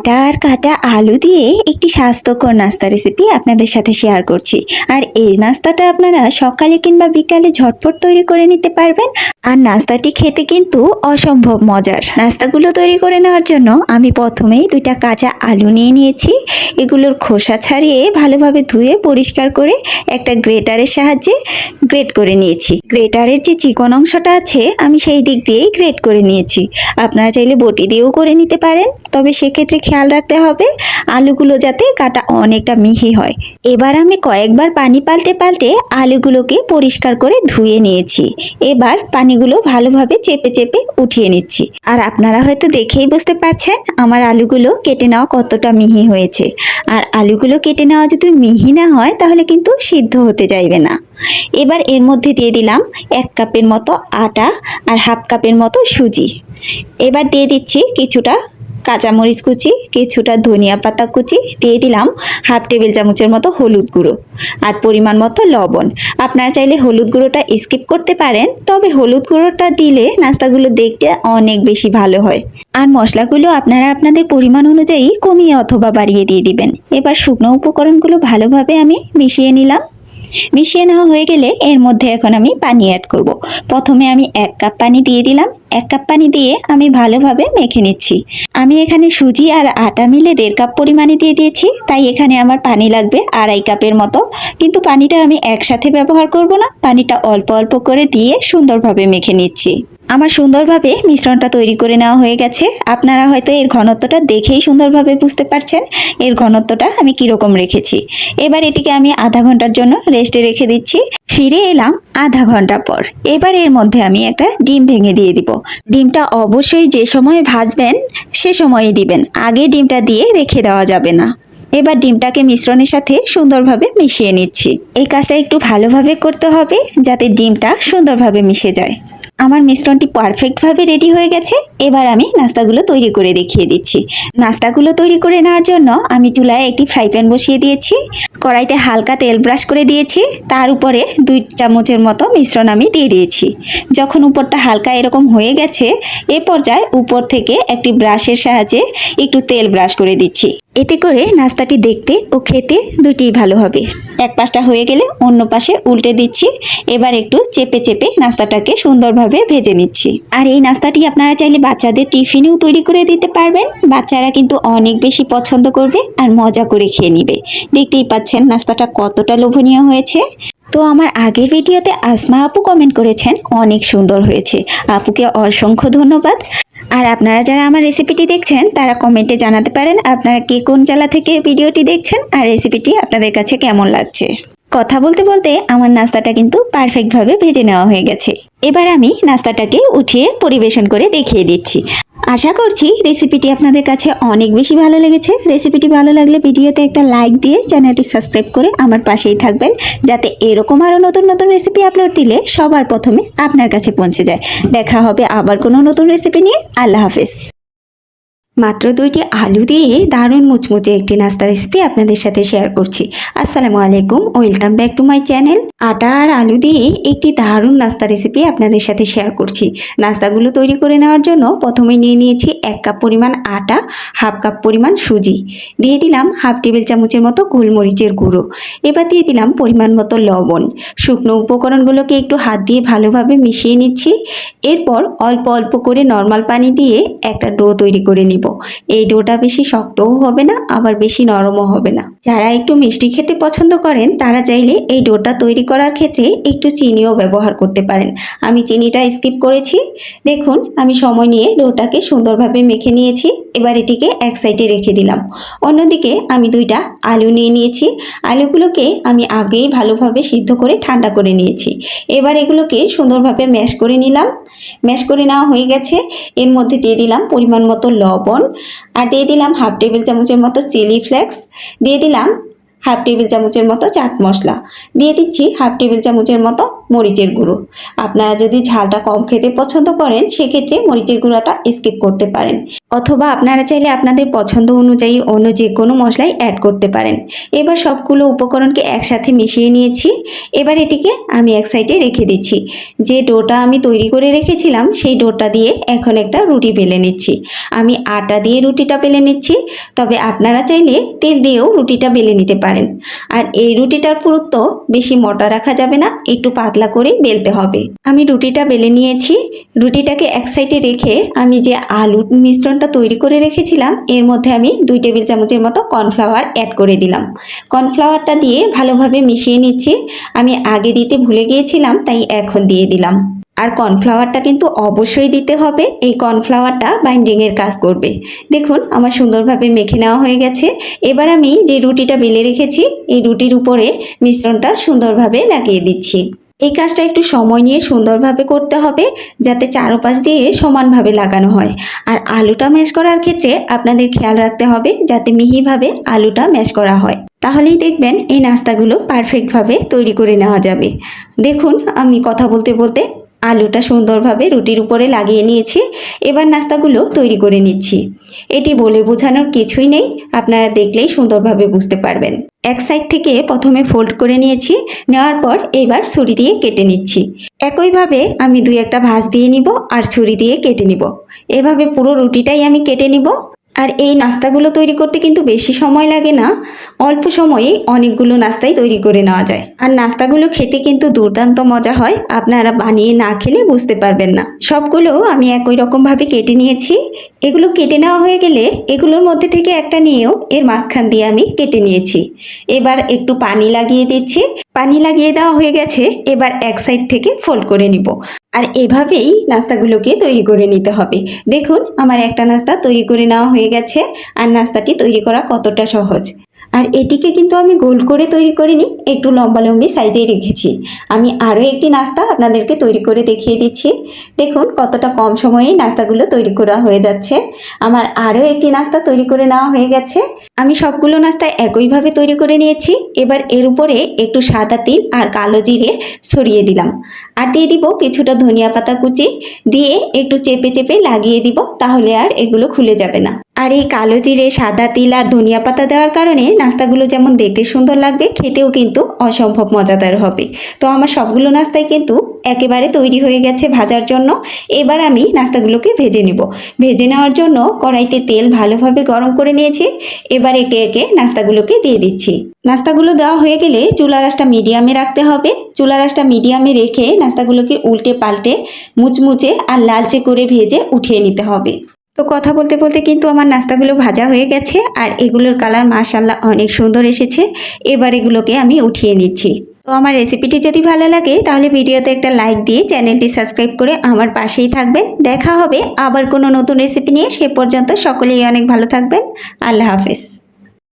আটা আর কাঁচা আলু দিয়ে একটি স্বাস্থ্যকর নাস্তা রেসিপি আপনাদের সাথে শেয়ার করছি। আর এই নাস্তাটা আপনারা সকালে কিংবা বিকালে ঝটপট তৈরি করে নিতে পারবেন। আর নাস্তাটি খেতে কিন্তু অসম্ভব মজার। নাস্তাগুলো তৈরি করে নেওয়ার জন্য আমি প্রথমেই দুইটা কাঁচা আলু নিয়ে নিয়েছি। এগুলোর খোসা ছাড়িয়ে ভালোভাবে ধুয়ে পরিষ্কার করে একটা গ্রেটারের সাহায্যে গ্রেট করে নিয়েছি। গ্রেটারের যে চিকন অংশটা আছে, আমি সেই দিক দিয়েই গ্রেট করে নিয়েছি। আপনারা চাইলে বটি দিয়েও করে নিতে পারেন, তবে সেক্ষেত্রে খেয়াল রাখতে হবে, আলুগুলো যাতে কাটা অনেকটা মিহি হয়। এবার আমি কয়েকবার পানি পাল্টে পাল্টে আলুগুলোকে পরিষ্কার করে ধুয়ে নিয়েছি। এবার পানিগুলো ভালোভাবে চেপে চেপে উঠিয়ে নিচ্ছি। আর আপনারা হয়তো দেখেই বুঝতে পারছেন আমার আলুগুলো কেটে নেওয়া কতটা মিহি হয়েছে। আর আলুগুলো কেটে নেওয়া যদি মিহি না হয়, তাহলে কিন্তু সিদ্ধ হতে চাইবে না। এবার এর মধ্যে দিয়ে দিলাম এক কাপের মতো আটা আর হাফ কাপের মতো সুজি। এবার দিয়ে দিচ্ছি কিছুটা কাঁচামরিচ কুচি, কিছুটা ধনিয়া পাতা কুচি দিয়ে দিলাম হাফ টেবিল চামচের মতো হলুদ গুঁড়ো আর পরিমাণ মতো লবণ। আপনারা চাইলে হলুদ গুঁড়োটা স্কিপ করতে পারেন, তবে হলুদ গুঁড়োটা দিলে নাস্তাগুলো দেখতে অনেক বেশি ভালো হয়। আর মশলাগুলো আপনারা আপনাদের পরিমাণ অনুযায়ী কমিয়ে অথবা বাড়িয়ে দিয়ে দিবেন। এবার শুকনো উপকরণগুলো ভালোভাবে আমি মিশিয়ে নিলাম। মিশিয়ে নেওয়া হয়ে গেলে এর মধ্যে এখন আমি পানি অ্যাড করব। প্রথমে আমি এক কাপ পানি দিয়ে দিলাম। এক কাপ পানি দিয়ে আমি ভালোভাবে মেখে নিচ্ছি। আমি এখানে সুজি আর আটা মিলে দেড় কাপ পরিমাণে দিয়ে দিয়েছি। তাই এখানে আমার পানি লাগবে আড়াই কাপের মতো। কিন্তু পানিটা আমি একসাথে ব্যবহার করব না। পানিটা অল্প অল্প করে দিয়ে সুন্দরভাবে মেখে নিচ্ছি। আমার সুন্দরভাবে মিশ্রণটা তৈরি করে নেওয়া হয়ে গেছে। আপনারা হয়তো এর ঘনত্বটা দেখেই সুন্দরভাবে বুঝতে পারছেন এর ঘনত্বটা আমি কীরকম রেখেছি। এবার এটিকে আমি আধা ঘণ্টার জন্য রেস্টে রেখে দিচ্ছি। ফিরে এলাম আধা ঘণ্টা পর। এবার এর মধ্যে আমি একটা ডিম ভেঙে দিয়ে দিব। ডিমটা অবশ্যই যে সময় ভাজবেন, সে সময়ই দিবেন। আগে ডিমটা দিয়ে রেখে দেওয়া যাবে না। এবার ডিমটাকে মিশ্রণের সাথে সুন্দরভাবে মিশিয়ে নিচ্ছি। এই কাজটা একটু ভালোভাবে করতে হবে যাতে ডিমটা সুন্দরভাবে মিশে যায়। আমার মিশ্রণটি পারফেক্টভাবে রেডি হয়ে গেছে। এবার আমি নাস্তাগুলো তৈরি করে দেখিয়ে দিচ্ছি। নাস্তাগুলো তৈরি করে নেওয়ার জন্য আমি চুলায় একটি ফ্রাই প্যান বসিয়ে দিয়েছি। কড়াইতে হালকা তেল ব্রাশ করে দিয়েছি। তার উপরে দুই চামচের মতো মিশ্রণ আমি দিয়ে দিয়েছি। যখন উপরটা হালকা এরকম হয়ে গেছে, এ পর্যায়ে উপর থেকে একটি ব্রাশের সাহায্যে একটু তেল ব্রাশ করে দিচ্ছি। এতে করে নাস্তাটি দেখতে ও খেতে দুটি ভালো হবে। এক পাশটা হয়ে গেলে অন্য পাশে উল্টে দিচ্ছি। এবার একটু চেপে চেপে নাস্তাটাকে সুন্দরভাবে ভেজে নিচ্ছি। আর এই নাস্তাটি আপনারা চাইলে বাচ্চাদের টিফিনেও তৈরি করে দিতে পারবেন। বাচ্চারা কিন্তু অনেক বেশি পছন্দ করবে আর মজা করে খেয়ে নিবে। দেখতেই পাচ্ছেন নাস্তাটা কতটা লোভনীয় হয়েছে। তো আমার আগের ভিডিওতে আসমা আপু কমেন্ট করেছেন, অনেক সুন্দর হয়েছে। আপুকে অসংখ্য ধন্যবাদ। আর আপনারা যারা আমার রেসিপিটি দেখছেন, তারা কমেন্টে জানাতে পারেন আপনারা কে কোন জেলা থেকে ভিডিওটি দেখছেন আর রেসিপিটি আপনাদের কাছে কেমন লাগছে। কথা বলতে বলতে আমার নাস্তাটা কিন্তু পারফেক্টভাবে ভেজে নেওয়া হয়ে গেছে। এবার আমি নাস্তাটাকে উঠিয়ে পরিবেশন করে দেখিয়ে দিচ্ছি। আশা করছি রেসিপিটি আপনাদের কাছে অনেক বেশি ভালো লেগেছে। রেসিপিটি ভালো লাগলে ভিডিওতে একটা লাইক দিয়ে চ্যানেলটি সাবস্ক্রাইব করে আমার পাশেই থাকবেন, যাতে এরকম আরও নতুন নতুন রেসিপি আপলোড দিলে সবার প্রথমে আপনার কাছে পৌঁছে যায়। দেখা হবে আবার কোনো নতুন রেসিপি নিয়ে। আল্লাহ হাফেজ। মাত্র দুইটি আলু দিয়ে দারুণ মুচমুচে একটি নাস্তা রেসিপি আপনাদের সাথে শেয়ার করছি। আসসালামু আলাইকুম welcome back to my channel আটা আর আলু দিয়ে একটি দারুণ নাস্তা রেসিপি আপনাদের সাথে শেয়ার করছি। নাস্তাগুলো তৈরি করে নেওয়ার জন্য প্রথমে নিয়ে নিয়েছি এক কাপ পরিমাণ আটা হাফ কাপ পরিমাণ সুজি। দিয়ে দিলাম হাফ টেবিল চামচের মতো গোলমরিচের গুঁড়ো। এবার দিয়ে দিলাম পরিমাণ মতো লবণ। শুকনো উপকরণগুলোকে একটু হাত দিয়ে ভালোভাবে মিশিয়ে নিচ্ছি। এরপর অল্প অল্প করে নর্মাল পানি দিয়ে একটা ডো তৈরি করে নিব। এই ডোটা বেশি শক্তও হবে না, আবার বেশি নরমও হবে না। যারা একটু মিষ্টি খেতে পছন্দ করেন, তারা চাইলে এই ডোটা তৈরি করার ক্ষেত্রে একটু চিনিও ব্যবহার করতে পারেন। আমি চিনিটা স্কিপ করেছি। দেখুন, আমি সময় নিয়ে ডোটাকে সুন্দরভাবে মেখে নিয়েছি। এবার এটিকে এক সাইডে রেখে দিলাম। অন্যদিকে আমি দুইটা আলু নিয়ে নিয়েছি। আলুগুলোকে আমি আগেই ভালোভাবে সিদ্ধ করে ঠান্ডা করে নিয়েছি। এবার এগুলোকে সুন্দরভাবে ম্যাশ করে নিলাম। ম্যাশ করে নেওয়া হয়ে গেছে। এর মধ্যে দিয়ে দিলাম পরিমাণ মতো লবণ। আর দিয়ে দিলাম হাফ টেবিল চামচের মতো চিলি ফ্লেক্স, দিয়ে দিলাম হাফ টেবিল চামচের মতো চাট মশলা। দিয়ে দিচ্ছি হাফ টেবিল চামচের মতো মরিচের গুঁড়ো। আপনারা যদি ঝালটা কম খেতে পছন্দ করেন, সেক্ষেত্রে মরিচের গুঁড়োটা স্কিপ করতে পারেন। অথবা আপনারা চাইলে আপনাদের পছন্দ অনুযায়ী অন্য যে কোনো মশলাই অ্যাড করতে পারেন। এবার সবগুলো উপকরণকে একসাথে মিশিয়ে নিয়েছি। এবার এটিকে আমি এক সাইডে রেখে দিচ্ছি। যে ডোটা আমি তৈরি করে রেখেছিলাম, সেই ডোটা দিয়ে এখন একটা রুটি বেলে নিচ্ছি। আমি আটা দিয়ে রুটিটা বেলে নিচ্ছি। তবে আপনারা চাইলে তেল দিয়েও রুটিটা বেলে নিতে পারেন। আর এই রুটিটার পুরুত্ব বেশি মোটা রাখা যাবে না, একটু পাতলা করেই বেলতে হবে। আমি রুটিটা বেলে নিয়েছি। রুটিটাকে এক সাইডে রেখে আমি যে আলুর মিশ্রণটা তৈরি করে রেখেছিলাম, এর মধ্যে আমি দুই টেবিল চামচের মতো কর্নফ্লাওয়ার অ্যাড করে দিলাম। কর্নফ্লাওয়ারটা দিয়ে ভালোভাবে মিশিয়ে নিচ্ছি। আমি আগে দিতে ভুলে গিয়েছিলাম, তাই এখন দিয়ে দিলাম। আর কর্নফ্লাওয়ারটা কিন্তু অবশ্যই দিতে হবে। এই কর্নফ্লাওয়ারটা বাইন্ডিংয়ের কাজ করবে। দেখুন, আমার সুন্দরভাবে মেখে নেওয়া হয়ে গেছে। এবার আমি যে রুটিটা বেলে রেখেছি, এই রুটির উপরে মিশ্রণটা সুন্দরভাবে লাগিয়ে দিচ্ছি। এই কাজটা একটু সময় নিয়ে সুন্দরভাবে করতে হবে, যাতে চারোপাশ দিয়ে সমানভাবে লাগানো হয়। আর আলুটা ম্যাশ করার ক্ষেত্রে আপনাদের খেয়াল রাখতে হবে, যাতে মিহিভাবে আলুটা ম্যাশ করা হয়। তাহলেই দেখবেন এই নাস্তাগুলো পারফেক্টভাবে তৈরি করে নেওয়া যাবে। দেখুন, আমি কথা বলতে বলতে আলুটা সুন্দরভাবে রুটির উপরে লাগিয়ে নিয়েছি। এবার নাস্তাগুলো তৈরি করে নিচ্ছি। এটি বলে বোঝানোর কিছুই নেই, আপনারা দেখলেই সুন্দরভাবে বুঝতে পারবেন। এক সাইড থেকে প্রথমে ফোল্ড করে নিয়েছি, নেওয়ার পর এবার ছুরি দিয়ে কেটে নিচ্ছি। একইভাবে আমি দুই একটা ভাঁজ দিয়ে নিব আর ছুরি দিয়ে কেটে নিব। এভাবে পুরো রুটিটাই আমি কেটে নিব। আর এই নাস্তাগুলো তৈরি করতে কিন্তু বেশি সময় লাগে না। অল্প সময়ে অনেকগুলো নাস্তাই তৈরি করে নেওয়া যায়। আর নাস্তাগুলো খেতে কিন্তু দুর্দান্ত মজা হয়। আপনারা বানিয়ে না খেলে বুঝতে পারবেন না। সবগুলো আমি একই রকমভাবে কেটে নিয়েছি। এগুলো কেটে নেওয়া হয়ে গেলে এগুলোর মধ্যে থেকে একটা নিয়েও এর মাঝখান দিয়ে আমি কেটে নিয়েছি। এবার একটু পানি লাগিয়ে দিচ্ছি। পানি লাগিয়ে দেওয়া হয়ে গেছে। এবার এক সাইড থেকে ফোল্ড করে নিব। আর এভাবেই নাস্তাগুলোকে তৈরি করে নিতে হবে। দেখুন, আমার একটা নাস্তা তৈরি করে নেওয়া হয়ে গেছে। আর নাস্তাটি তৈরি করা কতটা সহজ। আর এটিকে কিন্তু আমি গোল করে তৈরি করিনি, একটু লম্বা লম্বি সাইজেই রেখেছি। আমি আরও একটি নাস্তা আপনাদেরকে তৈরি করে দেখিয়ে দিচ্ছি। দেখুন কতটা কম সময়েই নাস্তাগুলো তৈরি করা হয়ে যাচ্ছে। আমার আরও একটি নাস্তা তৈরি করে নেওয়া হয়ে গেছে। আমি সবগুলো নাস্তা একইভাবে তৈরি করে নিয়েছি। এবার এর উপরে একটু সাদা তিল আর কালো জিরে ছড়িয়ে দিলাম। আর দিয়ে দিব কিছুটা ধনিয়া পাতা কুচি। দিয়ে একটু চেপে চেপে লাগিয়ে দিব, তাহলে আর এগুলো খুলে যাবে না। আর এই কালো জিরে, সাদা তিল আর ধনিয়া পাতা দেওয়ার কারণে নাস্তাগুলো যেমন দেখতে সুন্দর লাগবে, খেতেও কিন্তু অসম্ভব মজাদার হবে। তো আমার সবগুলো নাস্তাই কিন্তু একেবারে তৈরি হয়ে গেছে ভাজার জন্য। এবার আমি নাস্তাগুলোকে ভেজে নেব। ভেজে নেওয়ার জন্য কড়াইতে তেল ভালোভাবে গরম করে নিয়েছি। এবার একে একে নাস্তাগুলোকে দিয়ে দিচ্ছি। নাস্তাগুলো দেওয়া হয়ে গেলে চুলা রাসটা মিডিয়ামে রাখতে হবে। চুলা রাসটা মিডিয়ামে রেখে নাস্তাগুলোকে উল্টে পাল্টে মুচমুচে আর লালচে করে ভেজে উঠিয়ে নিতে হবে। তো কথা বলতে বলতে কিন্তু আমার নাস্তাগুলো ভাজা হয়ে গেছে আর এগুলোর কালার মাশাল্লাহ অনেক সুন্দর এসেছে। এবার এগুলোকে আমি উঠিয়ে নিচ্ছি। তো আমার রেসিপিটি যদি ভালো লাগে তাহলে ভিডিওতে একটা লাইক দিয়ে চ্যানেলটি সাবস্ক্রাইব করে আমার পাশেই থাকবেন। দেখা হবে আবার কোনো নতুন রেসিপি নিয়ে। সে পর্যন্ত সকলেই অনেক ভালো থাকবেন। আল্লাহ হাফেজ।